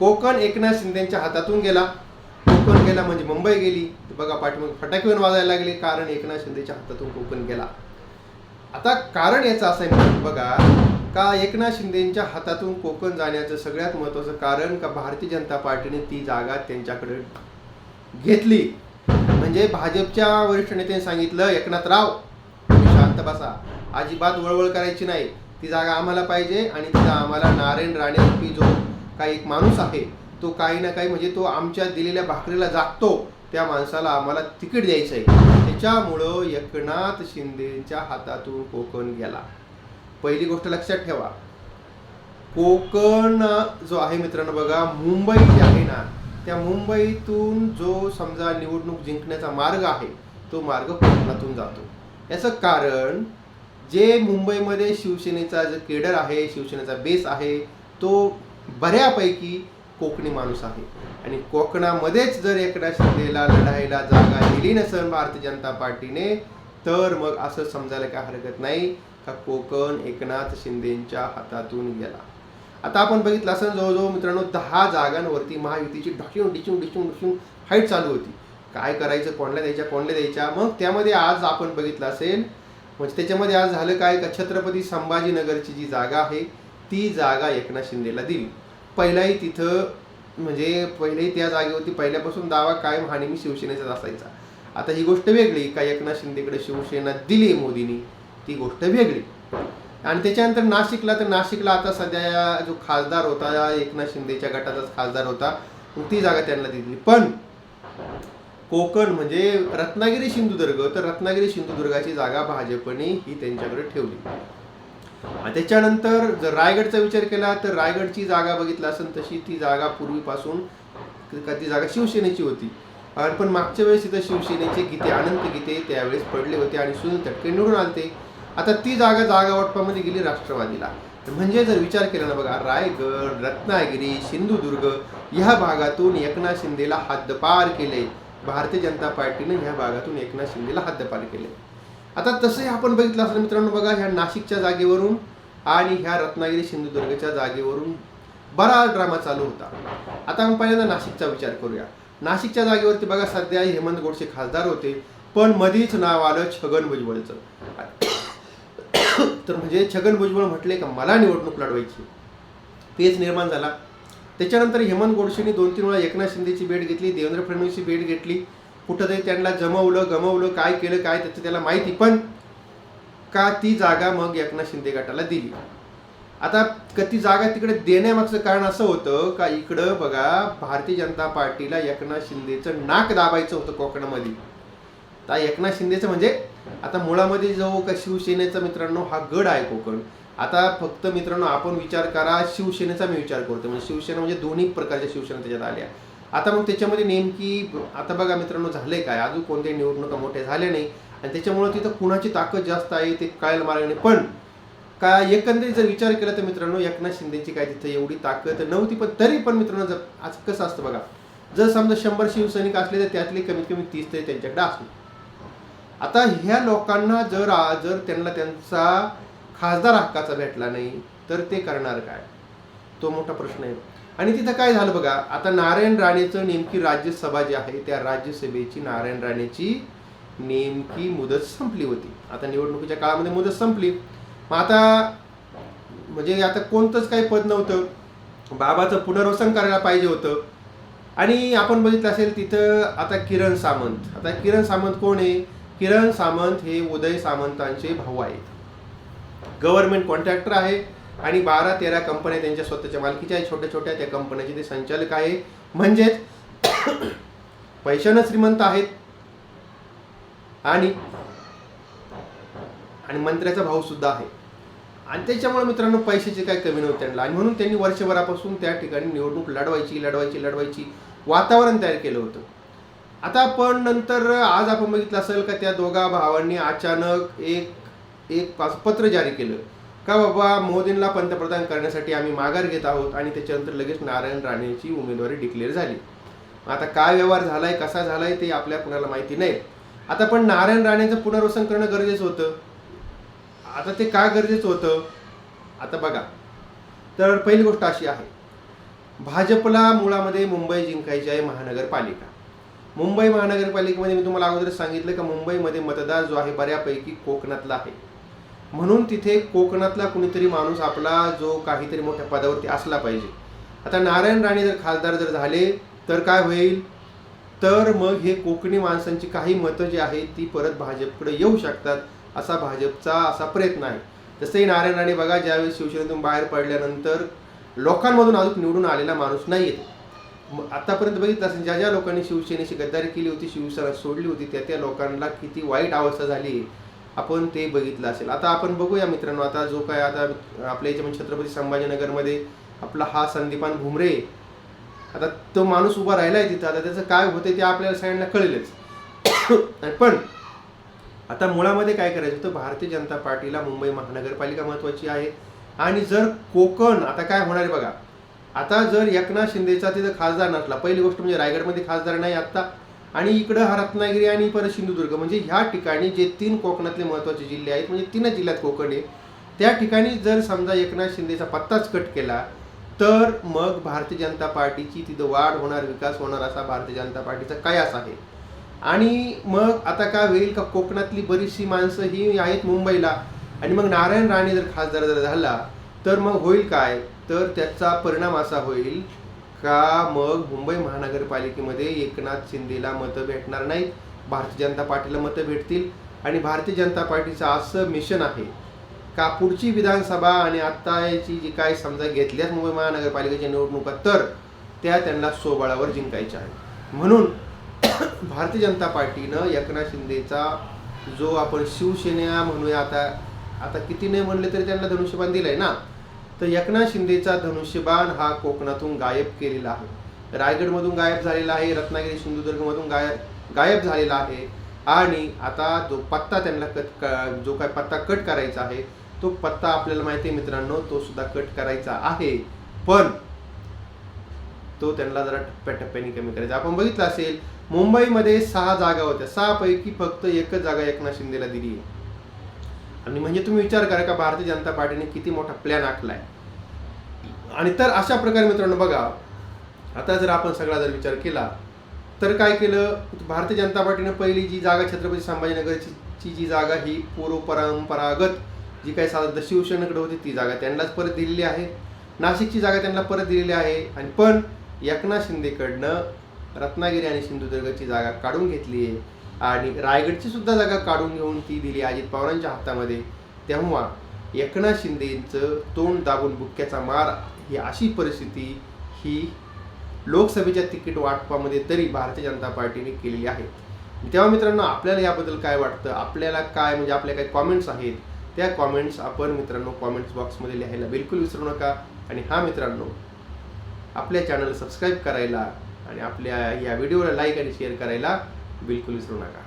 कोकण एकनाथ शिंदेच्या हातातून गेला. कोकण गेला म्हणजे मुंबई गेली. तर बघा पाठीमागे फटाके वाजायला लागले. कारण एकनाथ शिंदेच्या हातातून कोकण गेला. आता कारण याचं असं आहे बघा का एकनाथ शिंदेच्या हातातून कोकण जाण्याचं सगळ्यात महत्त्वाचं कारण का भारतीय जनता पार्टीने ती जागा त्यांच्याकडे घेतली. म्हणजे भाजपच्या वरिष्ठ नेत्याने सांगितलं एकनाथराव राव शांत बसा. अजिबात वळवळ करायची नाही. ती जागा आम्हाला पाहिजे आणि तिथं आम्हाला नारायण राणे रूपी जो. काही एक माणूस आहे तो काही ना काही म्हणजे तो आमच्या दिलेल्या भाकरीला जागतो. त्या माणसाला आम्हाला तिकीट द्यायचं आहे. त्याच्यामुळं एकनाथ शिंदेच्या हातातून कोकण गेला. पहिली गोष्ट लक्षात ठेवा. कोकण जो आहे मित्रांनो बघा मुंबई जी आहे ना त्या मुंबईतून जो समजा निवडणूक जिंकण्याचा मार्ग आहे तो मार्ग कोकणातून जातो. याचं कारण जे मुंबईमध्ये शिवसेनेचा जो केडर आहे शिवसेनेचा बेस आहे तो बऱ्यापैकी कोकणी माणूस आहे. आणि कोकणामध्येच जर एकनाथ शिंदेला लढायला जागा दिली नसेल भारतीय जनता पार्टीने तर मग असं समजायला काय हरकत नाही का कोकण एकनाथ शिंदेच्या हातातून गेला. आता आपण बघितलं असेल जवळजवळ मित्रांनो दहा जागांवरती महायुतीची ढकलून डिचून डिचून डिचून फाईट चालू होती. काय करायचं कोणल्या द्यायच्या कोणल्या द्यायच्या? मग त्यामध्ये आज आपण बघितलं असेल म्हणजे त्याच्यामध्ये आज झालं काय का छत्रपती संभाजीनगरची जी जागा आहे ती जागा एकनाथ शिंदेला दिली. पहिलाही तिथं म्हणजे पहिलेही त्या जागेवरती पहिल्यापासून दावा कायम हा नेहमी शिवसेनेचाच असायचा. आता ही गोष्ट वेगळी का एकनाथ शिंदेकडे शिवसेना दिली मोदींनी ती गोष्ट वेगळी. आणि त्याच्यानंतर नाशिकला तर नाशिकला आता सध्या जो खासदार होता एकनाथ शिंदेच्या गटाचाच खासदार होता ती जागा त्यांना दिली. पण कोकण म्हणजे रत्नागिरी सिंधुदुर्ग तर रत्नागिरी सिंधुदुर्गाची जागा भाजपने ही त्यांच्याकडे ठेवली. आणि त्याच्यानंतर जर रायगडचा विचार केला तर रायगडची जागा बघितला असेल तशी ती जागा पूर्वीपासून ती जागा शिवसेनेची होती. आणि पण मागच्या वेळेस इथं शिवसेनेचे गीते अनंत गीते त्यावेळेस पडले होते आणि सुनील तटके निवडून आलते. आता ती जागा जागा वाटपामध्ये गेली राष्ट्रवादीला. म्हणजे जर विचार केला ना बघा रायगड रत्नागिरी सिंधुदुर्ग ह्या भागातून एकनाथ शिंदेला हद्दपार केले. भारतीय जनता पार्टीने ह्या भागातून एकनाथ शिंदेला हद्दपार केले. आता तसंही आपण बघितलं असलं मित्रांनो बघा ह्या नाशिकच्या जागेवरून आणि ह्या रत्नागिरी सिंधुदुर्गच्या जागेवरून बरा ड्रामा चालू होता. आता आपण पहिल्यांदा नाशिकचा विचार करूया. नाशिकच्या जागेवरती बघा सध्या हेमंत गोडसे खासदार होते पण मधीच नाव आलं छगन भुजबळचं. तर म्हणजे छगन भुजबळ म्हटले का मला निवडणूक लढवायची. पेच निर्माण झाला. त्याच्यानंतर हेमंत गोडसेंनी दोन तीन वेळा एकनाथ शिंदेची भेट घेतली देवेंद्र फडणवीसची भेट घेतली कुठंतरी त्यांना जमवलं गमवलं काय केलं काय त्याचं त्याला माहिती पण का ती जागा मग एकनाथ शिंदे गटाला दिली? आता क ती जागा तिकडे देण्यामागचं कारण असं होतं का इकडं बघा भारतीय जनता पार्टीला एकनाथ शिंदेचं नाक दाबायचं होतं कोकणामध्ये. तर एकनाथ शिंदेचं म्हणजे आता मुळामध्ये जो का शिवसेनेचा मित्रांनो हा गड आहे कोकण. आता फक्त मित्रांनो आपण विचार करा शिवसेनेचा मी विचार करतो म्हणजे शिवसेना म्हणजे दोन्ही प्रकारच्या शिवसेना त्याच्यात आल्या. आता मग त्याच्यामध्ये नेमकी आता बघा मित्रांनो झाले काय? अजून कोणत्याही निवडणुका मोठ्या झाल्या नाही. आणि त्याच्यामुळे तिथं कुणाची ताकद जास्त आहे ते कळायला मार्ग नाही. पण का एकंदरीत जर विचार केला तर मित्रांनो एकनाथ शिंदेची काय तिथं एवढी ताकद नव्हती पण तरी पण मित्रांनो जर आज कसं असतं बघा जर समजा शंभर शिवसैनिक असले तर त्यातले कमीत कमी तीस तरी त्यांच्याकडे असले आता ह्या लोकांना जर जर त्यांना त्यांचा खासदार हक्काचा भेटला नाही तर ते करणार काय? तो मोठा प्रश्न आहे. आणि तिथं काय झालं बघा आता नारायण राणेचं नेमकी राज्यसभा जी आहे त्या राज्यसभेची नारायण राणेची नेमकी मुदत संपली होती. आता निवडणुकीच्या काळामध्ये मुदत संपली. मग आता म्हणजे आता कोणतंच काही पद नव्हतं. बाबाचं पुनर्वसन करायला पाहिजे होतं. आणि आपण बघितलं असेल तिथं आता किरण सामंत. आता किरण सामंत कोण आहे? किरण सामंत हे उदय सामंतांचे भाऊ आहेत. गव्हर्नमेंट कॉन्ट्रॅक्टर आहे. आणि बारा तेरा कंपन्या त्यांच्या स्वतःच्या मालकीच्या आहेत छोट्या छोट्या. त्या कंपन्याचे ते संचालक आहे. म्हणजेच पैशानं श्रीमंत आहेत. आणि आणि मंत्र्याचा भाऊ सुद्धा आहे. आणि त्याच्यामुळे मित्रांनो पैशाची काही कमी नव्हती त्यांना. आणि म्हणून त्यांनी वर्षभरापासून त्या ठिकाणी निवडणूक लढवायची लढवायची लढवायची वातावरण तयार केलं होतं. आता पण नंतर आज आपण बघितलं असेल का त्या दोघा भावांनी अचानक एक एक पास- पत्र जारी केलं. का बाबा मोदींना पंतप्रधान करण्यासाठी आम्ही माघार घेत आहोत आणि त्याच्यानंतर लगेच नारायण राणेची उमेदवारी डिक्लेअर झाली. आता काय व्यवहार झालाय कसा झालाय ते आपल्या कुणाला माहिती नाही. आता पण नारायण राणेचं पुनर्वसन करणं गरजेचं होतं. आता ते का गरजेचं होतं? आता बघा. तर पहिली गोष्ट अशी आहे. भाजपला मुळामध्ये मुंबई जिंकायची आहे महानगरपालिका. मुंबई महानगरपालिकेमध्ये मी तुम्हाला अगोदर सांगितलं का मुंबईमध्ये मतदार जो आहे बऱ्यापैकी कोकणातला आहे. म्हणून तिथे कोकणातला कुणीतरी माणूस आपला जो काहीतरी मोठ्या पदावरती असला पाहिजे. आता नारायण राणे जर खासदार जर झाले तर काय होईल? तर मग हे कोकणी माणसांची काही मतं जी आहेत ती परत भाजपकडे येऊ शकतात असा भाजपचा असा प्रयत्न आहे. तसंही नारायण राणे बघा ज्यावेळी शिवसेनेतून बाहेर पडल्यानंतर लोकांमधून अजून निवडून आलेला माणूस नाही येतो मग आतापर्यंत बघितलं असेल ज्या ज्या लोकांनी शिवसेनेशी गद्दारी केली होती शिवसेना सोडली होती त्या त्या लोकांना किती वाईट अवस्था झाली आपण ते बघितलं असेल. आता आपण बघूया मित्रांनो आता जो काय आता आपल्या याच्या म्हणजे छत्रपती संभाजीनगरमध्ये आपला हा संदीपान भुमरे आता तो माणूस उभा राहिलाय तिथं. आता त्याचं काय होतंय ते आपल्याला सगळ्यांना कळेलच. पण आता मुळामध्ये काय करायचं होतं भारतीय जनता पार्टीला मुंबई महानगरपालिका महत्वाची आहे. आणि जर कोकण आता काय होणार आहे बघा. आता जर एकनाथ शिंदेचा तिथं खासदार नसला पहिली गोष्ट म्हणजे रायगडमध्ये खासदार नाही आत्ता आणि इकडं हा रत्नागिरी आणि परत सिंधुदुर्ग. म्हणजे ह्या ठिकाणी जे तीन कोकणातले महत्त्वाचे जिल्हे आहेत म्हणजे तीनच जिल्ह्यात कोकण आहे. त्या ठिकाणी जर समजा एकनाथ शिंदेचा पत्ताच कट केला तर मग भारतीय जनता पार्टीची तिथं वाढ होणार विकास होणार असा भारतीय जनता पार्टीचा कयास आहे. आणि मग आता काय होईल का कोकणातली बरीचशी माणसं ही आहेत मुंबईला. आणि मग नारायण राणे जर खासदार जर झाला तर मग होईल काय? तर त्याचा परिणाम असा होईल का मग मुंबई महानगरपालिकेमध्ये एकनाथ शिंदेला मतं भेटणार नाहीत? भारतीय जनता पार्टीला मतं भेटतील आणि भारतीय जनता पार्टीचं असं मिशन आहे. का पुढची विधानसभा आणि आत्ताची जी काय समजा घेतल्यास मुंबई महानगरपालिकेच्या निवडणुका तर त्या त्यांना सोबळावर जिंकायच्या आहेत. म्हणून भारतीय जनता पार्टीनं एकनाथ शिंदेचा जो आपण शिवसेना म्हणूया आता आता किती नाही म्हणले तरी त्यांना धनुष्यबाण आहे ना? तर एकनाथ शिंदेचा धनुष्यबाण हा कोकणातून गायब केलेला आहे. रायगडमधून गायब झालेला आहे रत्नागिरी सिंधुदुर्गमधून गायब गायब झालेला आहे. आणि आता जो पत्ता त्यांना कट क- जो काय पत्ता कट करायचा आहे तो पत्ता आपल्याला माहिती आहे मित्रांनो तो सुद्धा कट करायचा आहे. पण तो त्यांना जरा टप्प्याटप्प्याने कमी करायचा. आपण बघितलं असेल मुंबईमध्ये सहा जागा होत्या. सहा पैकी फक्त एकच जागा एकनाथ शिंदेला दिली आहे. आणि म्हणजे तुम्ही विचार करा का भारतीय जनता पार्टीने किती मोठा प्लॅन आखलाय? आणि तर अशा प्रकारे मित्रांनो बघा आता जर आपण सगळा जर विचार केला तर काय केलं? भारतीय जनता पार्टीनं पहिली जी जागा छत्रपती संभाजीनगरची ची जी जागा ही पूर्व परंपरागत जी काही साधारण शिवसेनेकडे होती ती जागा त्यांनाच परत दिलेली आहे. नाशिकची जागा त्यांना परत दिलेली आहे. आणि पण एकनाथ शिंदेकडनं रत्नागिरी आणि सिंधुदुर्गची जागा काढून घेतली आहे. आणि रायगडची सुद्धा जागा काढून घेऊन ती दिली अजित पवारांच्या हातामध्ये. तेव्हा एकनाथ शिंदेचं तोंड दाबून बुक्क्याचा मार ही अशी परिस्थिती ही लोकसभेच्या तिकीट वाटपामध्ये तरी भारतीय जनता पार्टीने केलेली आहे. तेव्हा मित्रांनो आपल्याला याबद्दल काय वाटतं? आपल्याला काय म्हणजे आपल्या काही कॉमेंट्स आहेत? त्या कॉमेंट्स आपण मित्रांनो कॉमेंट्स बॉक्समध्ये लिहायला बिलकुल विसरू नका. आणि हा मित्रांनो आपल्या चॅनल सबस्क्राईब करायला आणि आपल्या या व्हिडिओला लाईक आणि शेअर करायला बिलकुल विसरू नका